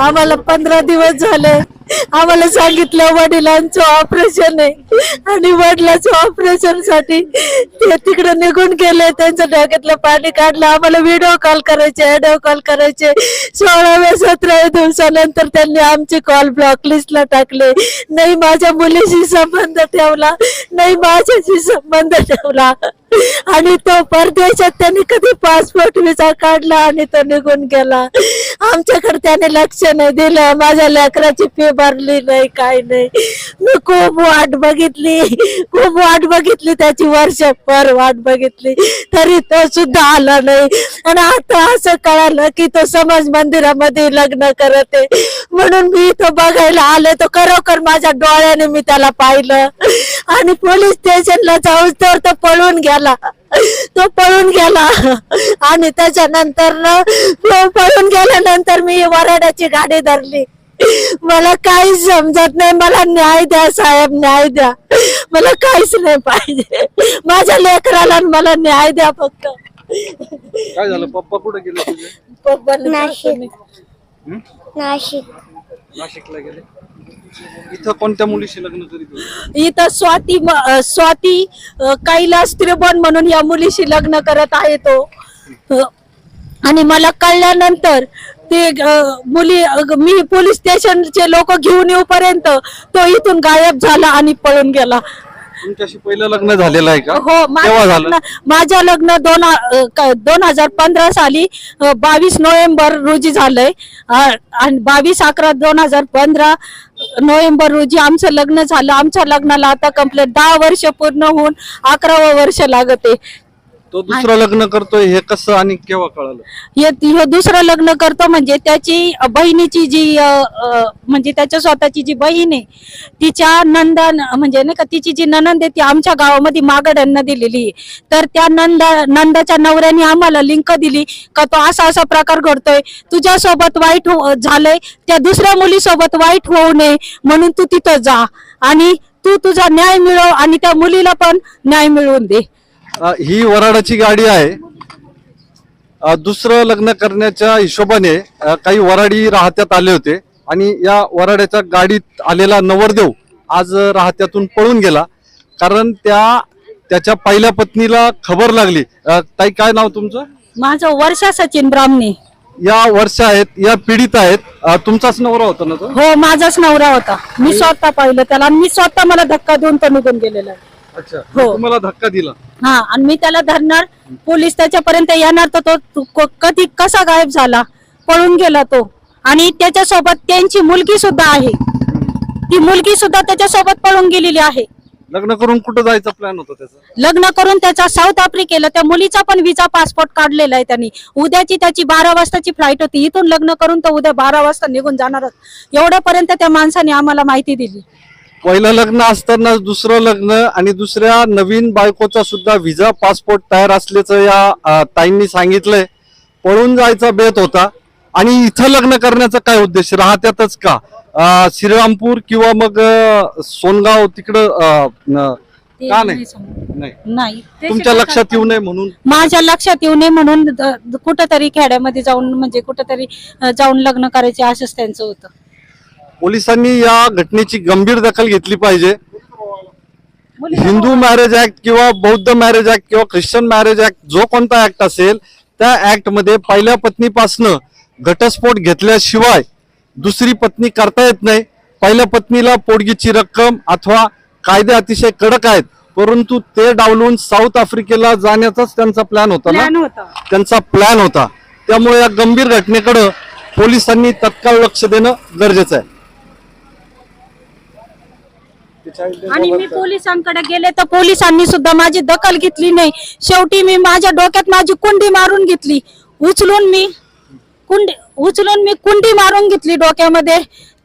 आम्हाला पंधरा दिवस झाले. आम्हाला सांगितलं वडिलांचं ऑपरेशन आहे. आणि वडिलांचं ऑपरेशनसाठी ते तिकडे निघून गेले. त्यांच्या डोक्यातलं पाणी काढलं. आम्हाला व्हिडिओ कॉल करायचे ऑडिओ कॉल करायचे. सोळाव्या सतराव्या दिवसानंतर त्यांनी आमचे कॉल ब्लॉक लिस्टला टाकले. नाही माझ्या मुलीशी संबंध ठेवला. नाही माझ्याशी संबंध ठेवला. आणि तो परदेशात त्यांनी कधी पासपोर्ट विजा काढला आणि तो निघून गेला. आमच्याकडे त्याने लक्ष नाही दिलं. माझ्या लेकराची फी भरली नाही काय नाही. मी खूप वाट बघितली. खूप वाट बघितली त्याची वर्षभर वाट बघितली. तरी तो सुद्धा आला नाही. आणि आता असं कळालं की तो समाज मंदिरामध्ये लग्न करत आहे. म्हणून मी तो बघायला आले. तो खरोखर माझ्या डोळ्याने मी त्याला पाहिलं. आणि पोलीस स्टेशनला जाऊन तर तो पळून गेला. तो पळून गेला. आणि त्याच्यानंतर ना तो पळून गेल्यानंतर मी वराडाची गाडी धरली. मला काहीच समजत नाही. मला न्याय द्या साहेब न्याय द्या. मला काहीच नाही पाहिजे. माझ्या लेकराला आणि मला न्याय द्या फक्त. काय झालं? पप्पा कुठे गेले तुझे? पप्पांनी नाशिक. नाशिक. नाशिकला गेले? इथं कोणत्या मुलीशी लग्न करीत होते इथं स्वाती म- अ, स्वाती अ, कैलास त्रिभुवन म्हणून या मुलीशी लग्न करत आहे तो. अ, आणि मला कळल्यानंतर ते अ, मुली अ, मी पोलीस स्टेशनचे लोक घेऊन येऊपर्यंत तो इथून गायब झाला आणि पळून गेला. तुमच्याशी पहिलं लग्न झालेलं आहे का? हो केव्हा माझं झालं? लग्न माझं लग्न दोन अ, क- दोन हजार पंधरा साली बावीस नोव्हेंबर रोजी झालंय. अ, आणि बावीस अकरा दोन हजार पंधरा नोव्हेंबर रोजी आमचं लग्न झालं. आमच्या लग्नाला आता कंप्लीट दहा वर्ष पूर्ण होऊन अकरावं वर्ष लागत. आहे तो दुसरं लग्न करतोय हे कसं आणि केव्हा कळालं? हे हे दुसरं लग्न करतो म्हणजे त्याची बहिणीची जी म्हणजे त्याच्या स्वतःची जी बहीण आहे तिच्या नंदन म्हणजे नाही का तिची जी ननंद आहे ती आमच्या गावामध्ये मागड्यांना दिलेली आहे. तर त्या नंदा नंदाच्या नवऱ्याने आम्हाला लिंक दिली का तो असा असा प्रकार घडतोय तुझ्या सोबत वाईट हो- झालंय त्या दुसऱ्या मुलीसोबत वाईट होऊ नये म्हणून तू तिथं जा. आणि तू तुझा न्याय मिळव आणि त्या मुलीला पण न्याय मिळवून दे. ही वराडाची गाडी आहे. दुसरं लग्न करण्याच्या हिशोबाने काही वराडी राहत्यात आले होते आणि या वराड्याच्या गाडीत आलेला नवरदेव आज राहत्यातून पळून गेला. कारण त्या त्याच्या पहिल्या पत्नीला खबर लागली. ताई काय नाव तुमचं? माझं वर्षा सचिन ब्राह्मणे. या वर्ष आहेत या पीडित आहेत. तुमचाच नवरा होता ना तो? हो माझाच नवरा होता. मी स्वतः पाहिलं त्याला मी स्वतः मला धक्का देऊन तो निघून गेलेला आहे. अच्छा. हो. तुम्हाला धक्का दिला. हा आणि मी त्याला धरणार. पोलीस त्याच्यापर्यंत येणार तर तो तो क- कधी कसा गायब झाला? पळून गेला तो. आणि त्याच्यासोबत त्यांची मुलगी सुद्धा आहे. ती मुलगी सुद्धा त्याच्यासोबत पळून गेलेली आहे. लग्न करून कुठं जायचा प्लॅन होता त्याचा? लग्न करून त्याचा साऊथ आफ्रिकेला त्या मुलीचा पण विजा पासपोर्ट काढलेला आहे त्यांनी. उद्याची त्याची बारा वाजताची फ्लाईट होती. इथून लग्न करून तो उद्या बारा वाजता निघून जाणारच एवढ्यापर्यंत त्या माणसाने आम्हाला माहिती दिली. पहिलं लग्न असताना दुसरं लग्न आणि दुसऱ्या नवीन बायकोचा सुद्धा व्हिसा पासपोर्ट तयार असल्याचं या ताईंनी सांगितलंय. पळून जायचा बेत होता. आणि इथं लग्न करण्याचा काय उद्देश? राहत्यातच का? श्रीरामपूर किंवा मग सोनगाव तिकडं का नाही? नाही तुमच्या लक्षात येऊ नये म्हणून. माझ्या लक्षात येऊ नये म्हणून कुठंतरी खेड्यामध्ये जाऊन म्हणजे कुठंतरी जाऊन लग्न करायचे असंच त्यांचं होतं. पोलिसांनी या घटनेची गंभीर दखल घेतली पाहिजे. हिंदू मॅरेज ऍक्ट किंवा बौद्ध मॅरेज ऍक्ट किंवा ख्रिश्चन मॅरेज ऍक्ट जो कोणता ऍक्ट असेल त्या ऍक्टमध्ये पहिल्या पत्नीपासनं घटस्फोट घेतल्याशिवाय दुसरी पत्नी करता येत नाही. पहिल्या पत्नीला पोटगीची रक्कम अथवा कायदे अतिशय कडक आहेत परंतु ते डावलून साऊथ आफ्रिकेला जाण्याचाच त्यांचा प्लॅन होता ना? होता. त्यांचा प्लॅन होता. त्यामुळे या गंभीर घटनेकडे पोलिसांनी तत्काळ लक्ष देणं गरजेचं आहे. आणि मी पोलिसांकडे गेले तर पोलिसांनी सुद्धा माझी दखल घेतली नाही. शेवटी मी माझ्या डोक्यात माझी कुंडी मारून घेतली. उचलून मी कुंडी उचलून मी कुंडी मारून घेतली डोक्यामध्ये.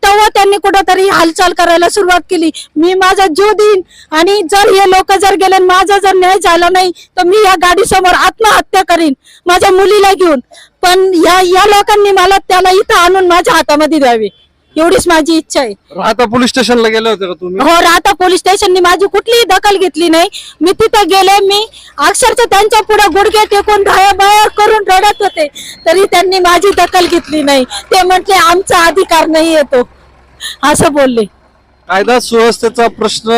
तेव्हा त्यांनी कुठंतरी हालचाल करायला सुरुवात केली. मी माझा जीव देईन आणि जर हे लोक जर गेले आणि माझा जर न्याय झाला नाही तर मी या गाडी समोर आत्महत्या करीन माझ्या मुलीला घेऊन. पण या या लोकांनी मला त्याला इथं आणून माझ्या हातामध्ये द्यावे. एवढीच माझी इच्छा आहे. राहता पोलीस स्टेशनला गेले होते का तुम्ही? हो राहता पोलीस स्टेशननी माझी कुठलीही दखल घेतली नाही. मी तिथे गेले मी अक्षरशः त्यांच्या पुढे गुडघे टेकून बाया करून रडत होते. तरी त्यांनी माझी दखल घेतली नाही. ते म्हटले आमचा अधिकार नाही येतो असं बोलले. कायदा सुव्यवस्थेचा प्रश्न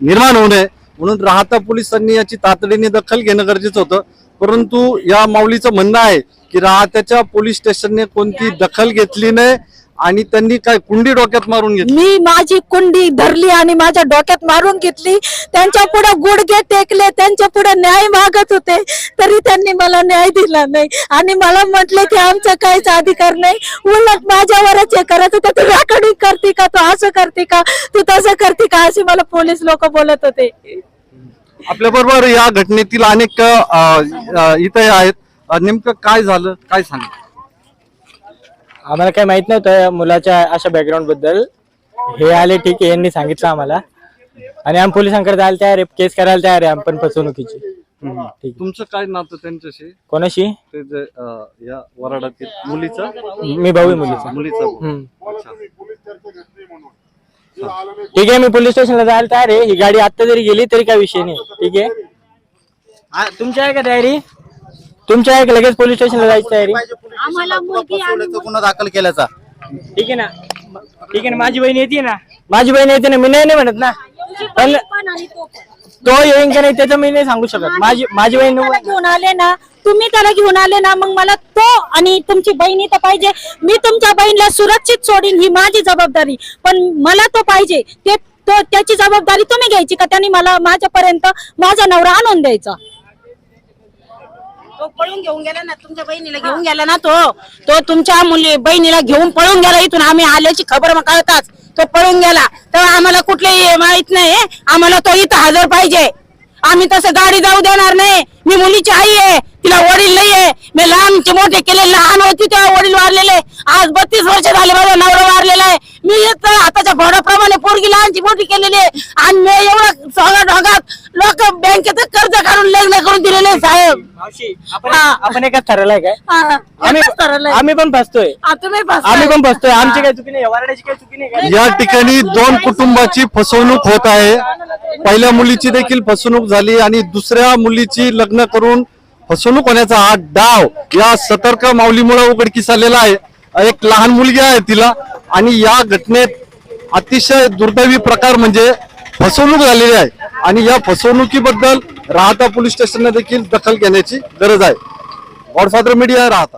निर्माण होऊ नये. म्हणून राहता पोलिसांनी याची तातडीने दखल घेणं गरजेचं होतं. परंतु या माऊलीचं म्हणणं आहे की राहत्याच्या पोलीस स्टेशनने कोणती दखल घेतली नाही. आणि त्यांनी काय कुंडी डोक्यात मारून घेतली? मी माझी कुंडी धरली आणि माझ्या डोक्यात मारून घेतली. त्यांच्या पुढे गुडघे टेकले त्यांच्या पुढे न्याय मागत होते. तरी त्यांनी मला न्याय दिला नाही. आणि मला म्हटले की आमचा काहीच अधिकार नाही. उलट माझ्यावरच हे करत होते तू रेकॉर्डिंग करते का? तू असं करते का? तू तसं करते का? असे मला पोलीस लोक बोलत होते. आपल्या बरोबर या घटनेतील अनेक इथे आहेत. नेमकं काय झालं? काय सांग आम्हाला काही माहीत नव्हतं मुलाच्या अशा बॅकग्राऊंडबद्दल. हे आले ठीक आहे यांनी सांगितलं आम्हाला. आणि आम्ही पोलिसांकडे जायला तयार आहे केस करायला तयार आहे आपण पोचवणुकीची ठीक आहे. तुमचं काय नातं त्यांच्याशी? कोणाशी? ते जे अ, या वराडातील मुलीचं? मी भाऊ आहे मुलीचा. मुलीचा. भाऊ. हम्म. अच्छा. ठीक आहे मी पोलीस स्टेशनला जायला तयार आहे. ही गाडी आता जरी गेली तरी काय विषय नाही. ठीक आहे. आ, तुमची आहे का तयारी? तुमची आहे का लगेच पोलीस स्टेशनला जायची तयारी? आम्हाला मुलगी आणि गुन्हा दाखल केल्याचा. ठीक आहे ना? ठीक आहे ना? माझी बहीण येते ना? माझी बहीण येते ना? मी नाही नाही म्हणत ना. पण तो येईन का नाही त्याचं मी नाही सांगू शकत. माझी माझी बहीण त्याला घेऊन आले ना तुम्ही त्याला घेऊन आले ना मग मला तो आणि तुमची बहिणी तर पाहिजे. मी तुमच्या बहिणीला सुरक्षित सोडीन ही माझी जबाबदारी. पण मला तो पाहिजे. ते तो त्याची जबाबदारी तुम्ही घ्यायची का? त्यांनी मला माझ्यापर्यंत माझा नवरा आणून द्यायचा. तो पळून घेऊन गेला ना तुमच्या बहिणीला घेऊन गेला ना तो. तो तुमच्या मुली बहिणीला घेऊन पळून गेला इथून. आम्ही आल्याची खबर मग कळताच. तो पळून गेला. तेव्हा आम्हाला कुठलेही माहीत नाही आम्हाला तो इथं हजर पाहिजे. आम्ही तसं गाडी जाऊ देणार नाही. मी मुलीची आई आहे. तिला वडील नाहीये मी लहानचे मोठे केले लहान होती तेव्हा वडील वारलेले. आज बत्तीस वर्ष झाले माझा नवरा वारलेला आहे. मी इथं हाताच्या घोड्याप्रमाणे पोरगी लहानची मोठी केलेली आहे. आणि मी एवढं सगळ्या ढोगात लोक बँकेत कर्ज काढून लग्न करून दिलेले आहे, साहेब. मावशी आपण हा. आपण एकाच ठरवलंय काय? हा, आम्ही एकच ठरवलंय. आम्ही पण फसतोय. हा, तुम्ही फसताय. आम्ही पण फसतोय. आमची काही चुकी नाही वराड्याची काही चुकी नाही का या ठिकाणी दोन कुटुंबाची फसवणूक होत आहे. पहिल्या मुलीची देखील फसवणूक झाली आणि दुसऱ्या मुलीची लग्न करून फसवणूक होण्याचा हा डाव या सतर्क माऊलीमुळे उघडकीस आलेला आहे. एक लहान मुलगी आहे तिला. आणि या घटनेत अतिशय दुर्दैवी प्रकार म्हणजे फसवणूक झालेली आहे. आणि या फसवणुकीबद्दल राहता पोलीस स्टेशनने देखील दखल घेण्याची गरज आहे. गॉडफादर मीडिया राहता.